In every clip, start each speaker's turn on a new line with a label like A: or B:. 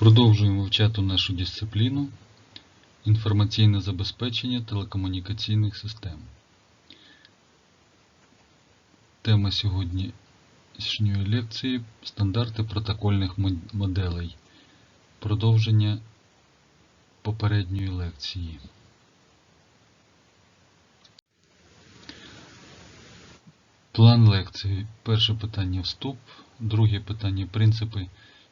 A: Продовжуємо вивчати нашу дисципліну інформаційне забезпечення телекомунікаційних систем. Тема сьогоднішньої лекції стандарти протокольних моделей. Продовження попередньої лекції. План лекції. Перше питання вступ, друге питання принципи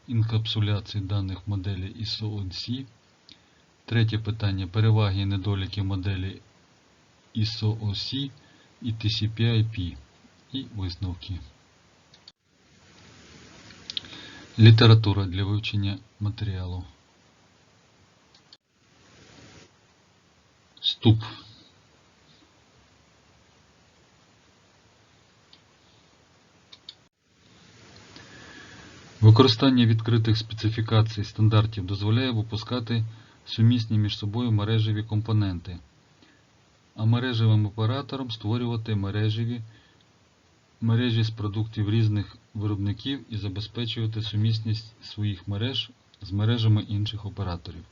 A: інкапсуляції даних моделі ISO-ONC. Третє питання переваги і недоліки моделі ISO-OC і TCP/IP і висновки. Література для вивчення матеріалу. Вступ. Використання відкритих специфікацій стандартів дозволяє випускати сумісні між собою мережеві компоненти, а мережевим операторам створювати мережеві мережі з продуктів різних виробників і забезпечувати сумісність своїх мереж з мережами інших операторів.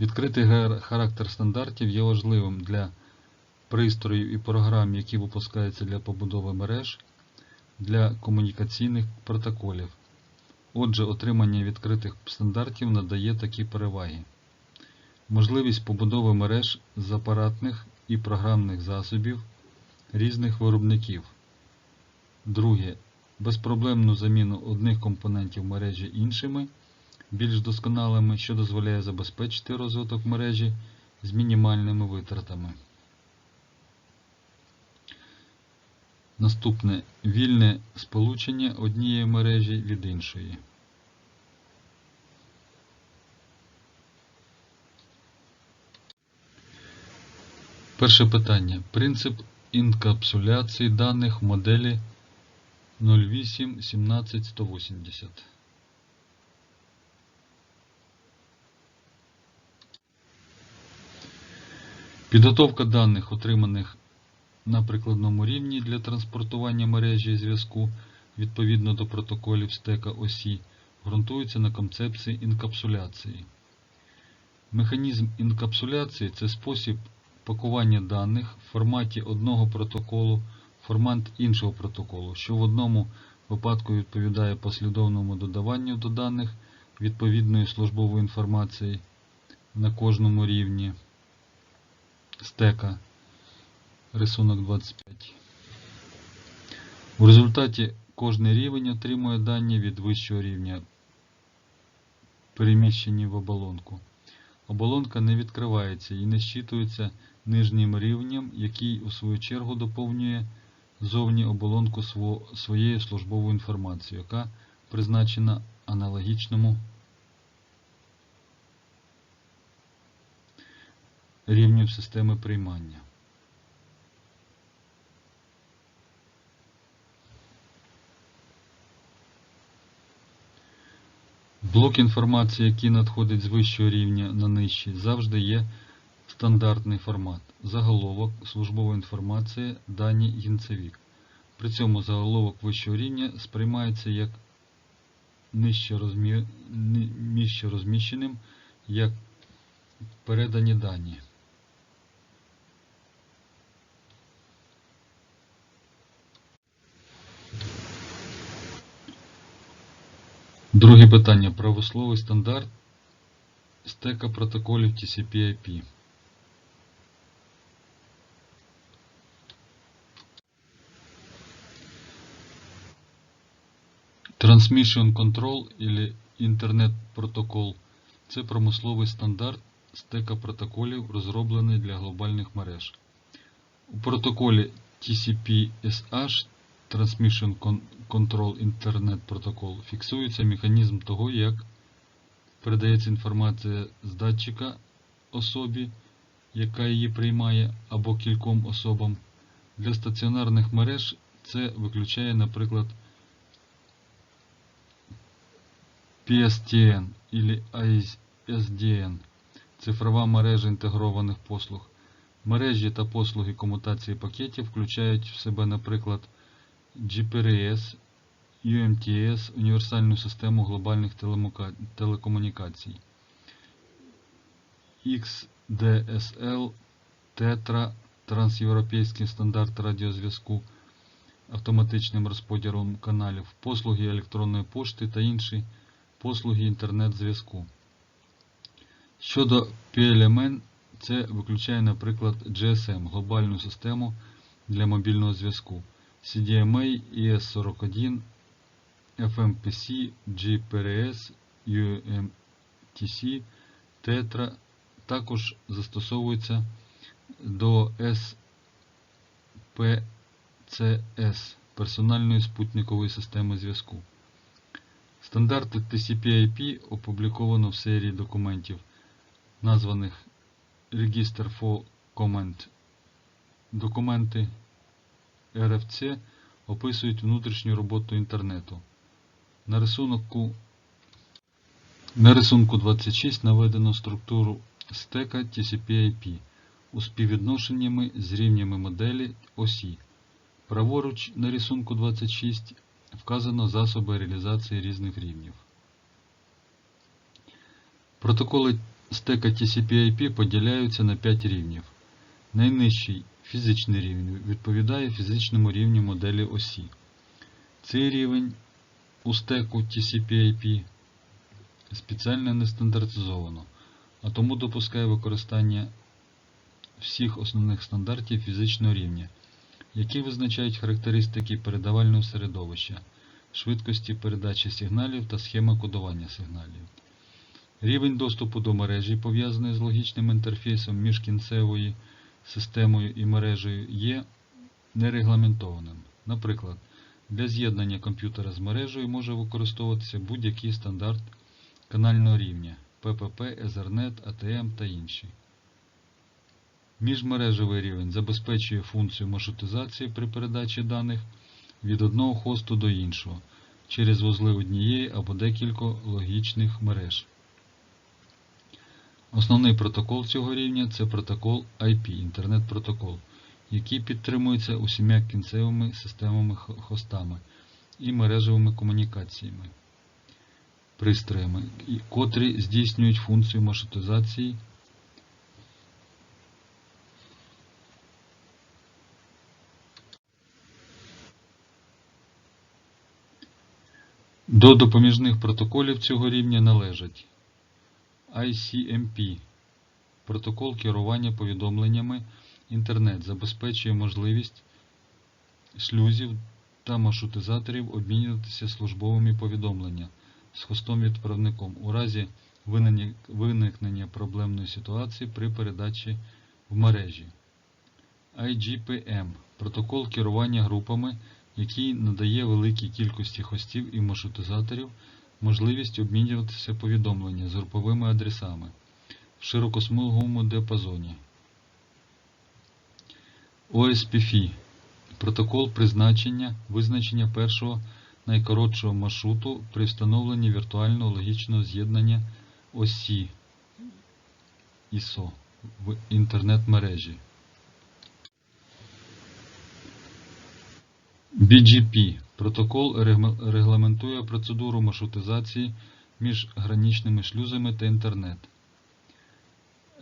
A: Відкритий характер стандартів є важливим для пристроїв і програм, які випускаються для побудови мереж для комунікаційних протоколів. Отже, отримання відкритих стандартів надає такі переваги. Можливість побудови мереж з апаратних і програмних засобів різних виробників. Друге. Безпроблемну заміну одних компонентів мережі іншими, більш досконалими, що дозволяє забезпечити розвиток мережі з мінімальними витратами. Наступне вільне сполучення однієї мережі від іншої. Перше питання. Принцип інкапсуляції даних в моделі 08 17 180. Підготовка даних, отриманих на прикладному рівні для транспортування мережі і зв'язку відповідно до протоколів стека осі ґрунтується на концепції інкапсуляції. Механізм інкапсуляції це спосіб пакування даних в форматі одного протоколу формат іншого протоколу, що в одному випадку відповідає послідовному додаванню до даних відповідної службової інформації на кожному рівні стека рисунок 25. У результаті кожний рівень отримує дані від вищого рівня, переміщені в оболонку. Оболонка не відкривається і не щитується нижнім рівнем, який у свою чергу доповнює зовні оболонку своєю службовою інформацією, яка призначена аналогічному рівню системи приймання. Блок інформації, який надходить з вищого рівня на нижчий, завжди є стандартний формат. Заголовок, службова інформація, дані гінцевік. При цьому заголовок вищого рівня сприймається як нижче, нижче розміщеним, як передані дані. Друге питання. Правословий стандарт стека протоколів TCP/IP. Transmission Control или Internet Protocol – це промисловий стандарт стека протоколів, розроблений для глобальних мереж. У протоколі TCP/SH Transmission Control Internet Protocol фіксується механізм того, як передається інформація з датчика особі, яка її приймає, або кільком особам. Для стаціонарних мереж це виключає, наприклад, PSTN или ISDN – цифрова мережа інтегрованих послуг. Мережі та послуги комутації пакетів включають в себе, наприклад, GPRS UMTS універсальну систему глобальних телекомунікацій. XDSL Tetra трансєвропейський стандарт радіозв'язку автоматичним розподілом каналів, послуги електронної пошти та інші послуги інтернет-зв'язку. Щодо PLMN, це виключає, наприклад, GSM глобальну систему для мобільного зв'язку, CDMA, ES41, FMPC, GPRS, UMTC, Tetra також застосовується до SPCS персональної спутникової системи зв'язку. Стандарти TCP/IP опубліковано в серії документів, названих Register for Comment. Документи RFC описують внутрішню роботу інтернету. На рисунку, на рисунку 26 наведено структуру стека TCP/IP у співвідношеннями з рівнями моделі осі. Праворуч на рисунку 26 вказано засоби реалізації різних рівнів. Протоколи стека TCP/IP поділяються на 5 рівнів. Найнижчий фізичний рівень відповідає фізичному рівню моделі осі. Цей рівень у стеку TCP/IP спеціально не стандартизовано, а тому допускає використання всіх основних стандартів фізичного рівня, які визначають характеристики передавального середовища, швидкості передачі сигналів та схеми кодування сигналів. Рівень доступу до мережі, пов'язаний з логічним інтерфейсом між кінцевою системою і мережею, є нерегламентованим. Наприклад, для з'єднання комп'ютера з мережею може використовуватися будь-який стандарт канального рівня ППП, Ethernet, ATM та інші. Міжмережевий рівень забезпечує функцію маршрутизації при передачі даних від одного хосту до іншого через вузли однієї або декількох логічних мереж. Основний протокол цього рівня це протокол IP, інтернет-протокол, який підтримується усіма кінцевими системами хостами і мережевими комунікаціями, пристроями, котрі здійснюють функцію маршрутизації До допоміжних протоколів цього рівня належать ICMP – протокол керування повідомленнями інтернет забезпечує можливість шлюзів та маршрутизаторів обмінюватися службовими повідомленнями з хостом-відправником у разі виникнення- проблемної ситуації при передачі в мережі. IGPM – протокол керування групами, який надає великій кількості хостів і маршрутизаторів можливість обмінюватися повідомлення з груповими адресами в широкосмуговому діапазоні. OSPF – протокол призначення визначення першого найкоротшого маршруту при встановленні віртуального логічного з'єднання осі ISO в інтернет-мережі. BGP – протокол регламентує процедуру маршрутизації між граничними шлюзами та інтернет.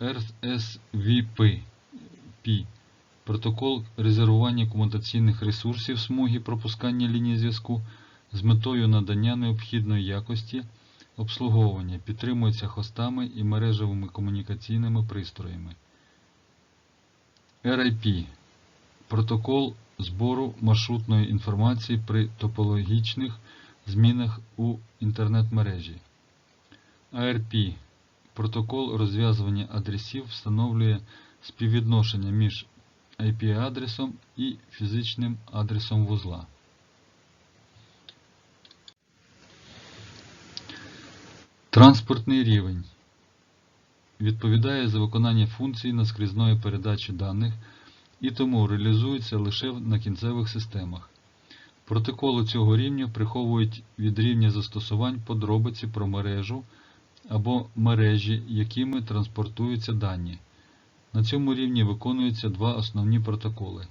A: RSVP протокол резервування комутаційних ресурсів смуги пропускання лінії зв'язку з метою надання необхідної якості обслуговування, підтримується хостами і мережевими комунікаційними пристроями. RIP – протокол збору маршрутної інформації при топологічних змінах у інтернет-мережі. ARP – протокол розв'язування адресів встановлює співвідношення між IP-адресом і фізичним адресом вузла. Транспортний рівень відповідає за виконання функцій наскрізної передачі даних і тому реалізується лише на кінцевих системах. Протоколи цього рівня приховують від рівня застосувань подробиці про мережу або мережі, якими транспортуються дані. На цьому рівні виконуються два основні протоколи.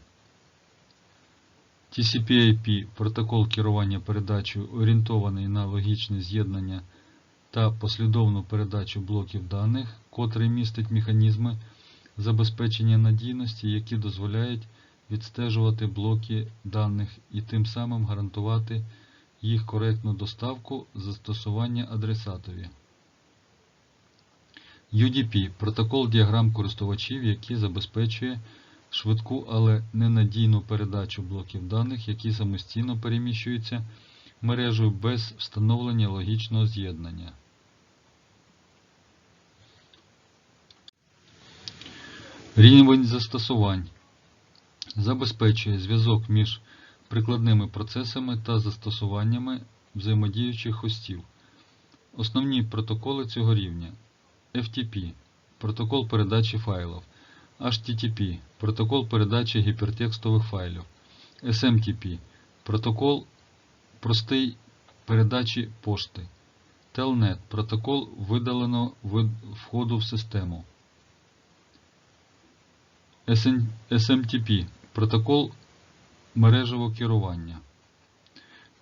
A: TCP/IP – протокол керування передачею, орієнтований на логічне з'єднання та послідовну передачу блоків даних, котрий містить механізми забезпечення надійності, які дозволяють відстежувати блоки даних і тим самим гарантувати їх коректну доставку застосування адресатові. UDP – протокол діаграм користувачів, який забезпечує швидку, але ненадійну передачу блоків даних, які самостійно переміщуються мережею без встановлення логічного з'єднання. Рівень застосувань забезпечує зв'язок між прикладними процесами та застосуваннями взаємодіючих хостів. Основні протоколи цього рівня FTP – протокол передачі файлів, HTTP – протокол передачі гіпертекстових файлів, SMTP – протокол простий передачі пошти, Telnet – протокол видаленого входу в систему. SMTP – протокол мережевого керування.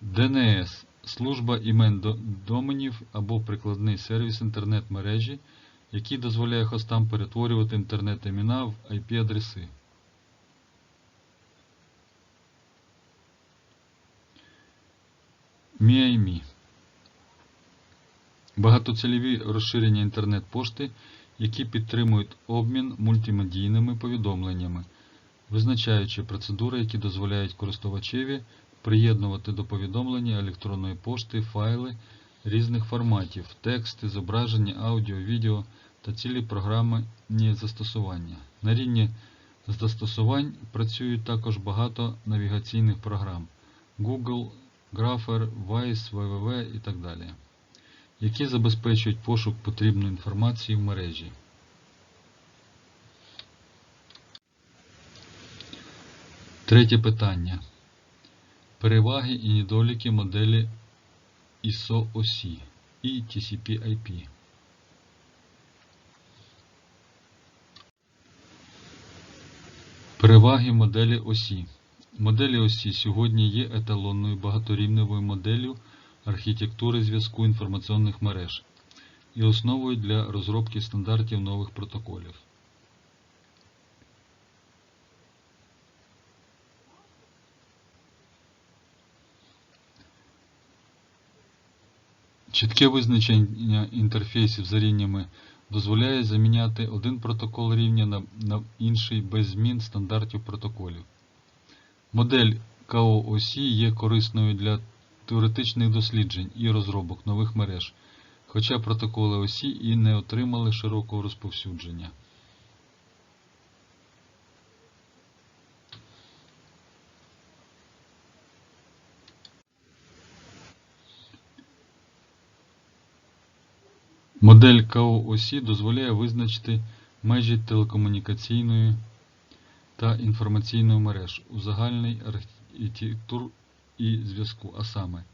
A: DNS – служба імен доменів або прикладний сервіс інтернет-мережі, який дозволяє хостам перетворювати інтернет-імена в IP-адреси. MIME Багатоцільові розширення інтернет-пошти, які підтримують обмін мультимедійними повідомленнями, визначаючи процедури, які дозволяють користувачеві приєднувати до повідомлення електронної пошти файли різних форматів, тексти, зображення, аудіо, відео та цілі програмні застосування. На рівні застосувань працюють також багато навігаційних програм Google, Grapher, Vice, www і так далі, які забезпечують пошук потрібної інформації в мережі. Третє питання. Переваги і недоліки моделі ISO-осі і TCP/IP. Переваги моделі осі. Моделі осі сьогодні є еталонною багаторівневою моделлю архітектури зв'язку інформаційних мереж і основою для розробки стандартів нових протоколів. Чітке визначення інтерфейсів за рівнями дозволяє заміняти один протокол рівня на, інший без змін стандартів протоколів. Модель КО-осі є корисною для теоретичних досліджень і розробок нових мереж, хоча протоколи осі і не отримали широкого розповсюдження. Модель КО-осі дозволяє визначити межі телекомунікаційної та інформаційної мереж у загальний архітектур і зв'язку, а саме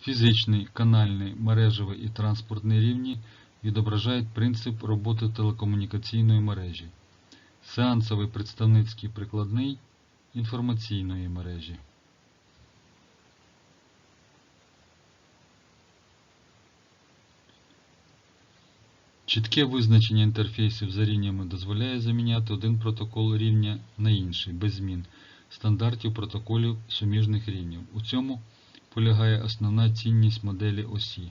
A: фізичний, канальний, мережевий і транспортний рівні відображають принцип роботи телекомунікаційної мережі, сеансовий представницький прикладний інформаційної мережі. Чітке визначення інтерфейсів за рівнями дозволяє заміняти один протокол рівня на інший без змін стандартів протоколів суміжних рівнів. У цьому полягає основна цінність моделі осі.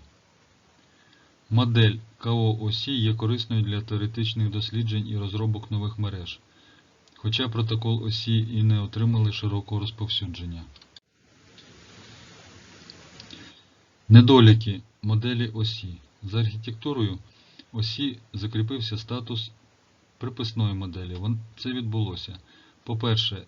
A: Модель КО осі є корисною для теоретичних досліджень і розробок нових мереж, хоча протокол осі і не отримали широкого розповсюдження. Недоліки моделі осі. За архітектурою осі закріпився статус приписної моделі. Це відбулося. По-перше,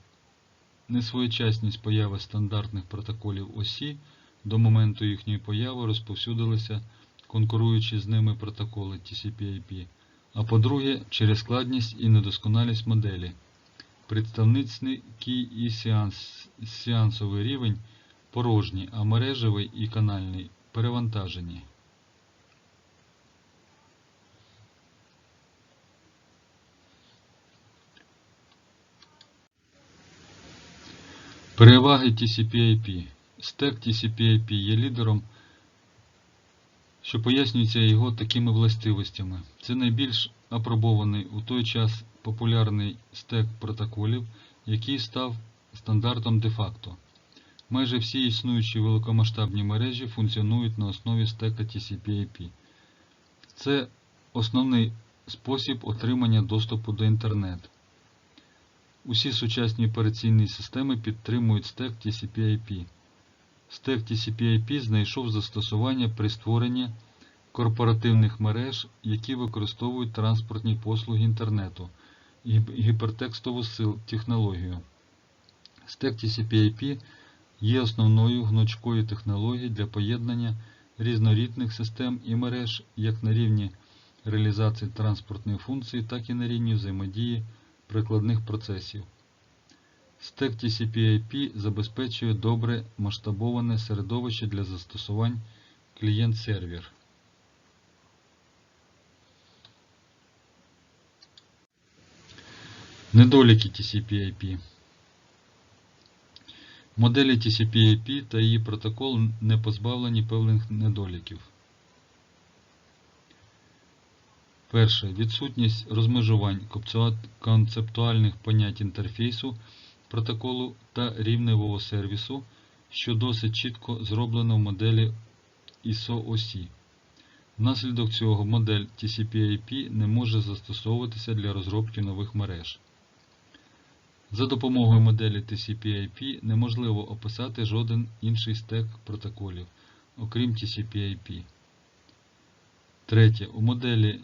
A: несвоєчасність появи стандартних протоколів осі до моменту їхньої появи розповсюдилися конкуруючі з ними протоколи TCP/IP. А по-друге, через складність і недосконалість моделі. Представницький і сеанс, сеансовий рівень порожні, а мережевий і канальний перевантажені. Переваги TCP/IP. Стек TCP/IP є лідером, що пояснюється його такими властивостями. Це найбільш апробований у той час популярний стек протоколів, який став стандартом де-факто. Майже всі існуючі великомасштабні мережі функціонують на основі стека TCP/IP. Це основний спосіб отримання доступу до інтернету. Усі сучасні операційні системи підтримують стек TCP/IP. Стек TCP/IP знайшов застосування при створенні корпоративних мереж, які використовують транспортні послуги інтернету і гіпертекстову сил технологію. Стек TCP/IP є основною гнучкою технологією для поєднання різнорідних систем і мереж як на рівні реалізації транспортної функції, так і на рівні взаємодії прикладних процесів. Стек TCP/IP забезпечує добре масштабоване середовище для застосувань клієнт-сервер. Недоліки TCP/IP Моделі TCP/IP та її протокол не позбавлені певних недоліків. Перше. Відсутність розмежувань концептуальних понять інтерфейсу протоколу та рівневого сервісу, що досить чітко зроблено в моделі ISO-OSI. Внаслідок цього модель TCP/IP не може застосовуватися для розробки нових мереж. За допомогою моделі TCP/IP неможливо описати жоден інший стек протоколів, окрім TCP/IP. Третє. У моделі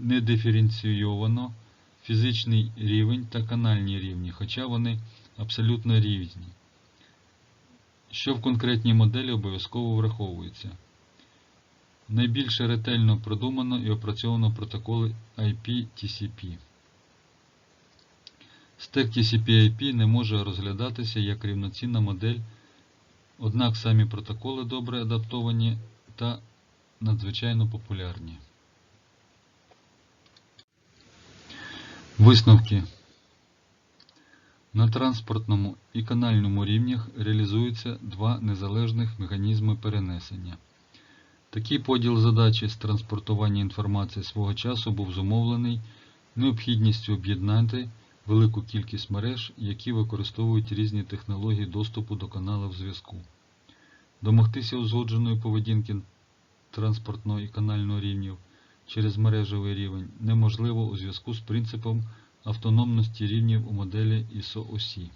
A: не, диференційовано фізичний рівень та канальні рівні, хоча вони абсолютно різні, що в конкретній моделі обов'язково враховується. Найбільше ретельно продумано і опрацьовано протоколи IP-TCP. Стек TCP/IP не може розглядатися як рівноцінна модель, однак самі протоколи добре адаптовані та надзвичайно популярні. Висновки. На транспортному і канальному рівнях реалізуються два незалежних механізми перенесення. Такий поділ задачі з транспортування інформації свого часу був зумовлений необхідністю об'єднати велику кількість мереж, які використовують різні технології доступу до каналів зв'язку. Домогтися узгодженої поведінки транспортного і канального рівнів через мережевий рівень неможливо у зв'язку з принципом автономності рівнів у моделі ISO-OSI.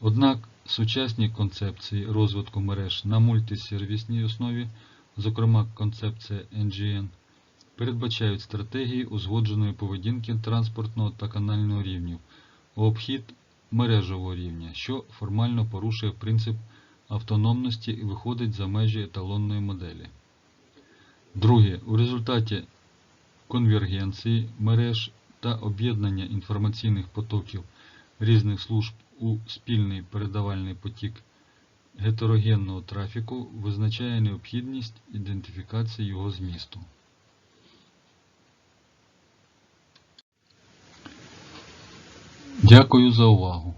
A: Однак сучасні концепції розвитку мереж на мультисервісній основі, зокрема концепція NGN, передбачають стратегії узгодженої поведінки транспортного та канального рівнів у обхід мережевого рівня, що формально порушує принцип автономності виходить за межі еталонної моделі. Друге, у результаті конвергенції мереж та об'єднання інформаційних потоків різних служб у спільний передавальний потік гетерогенного трафіку визначає необхідність ідентифікації його змісту. Дякую за увагу.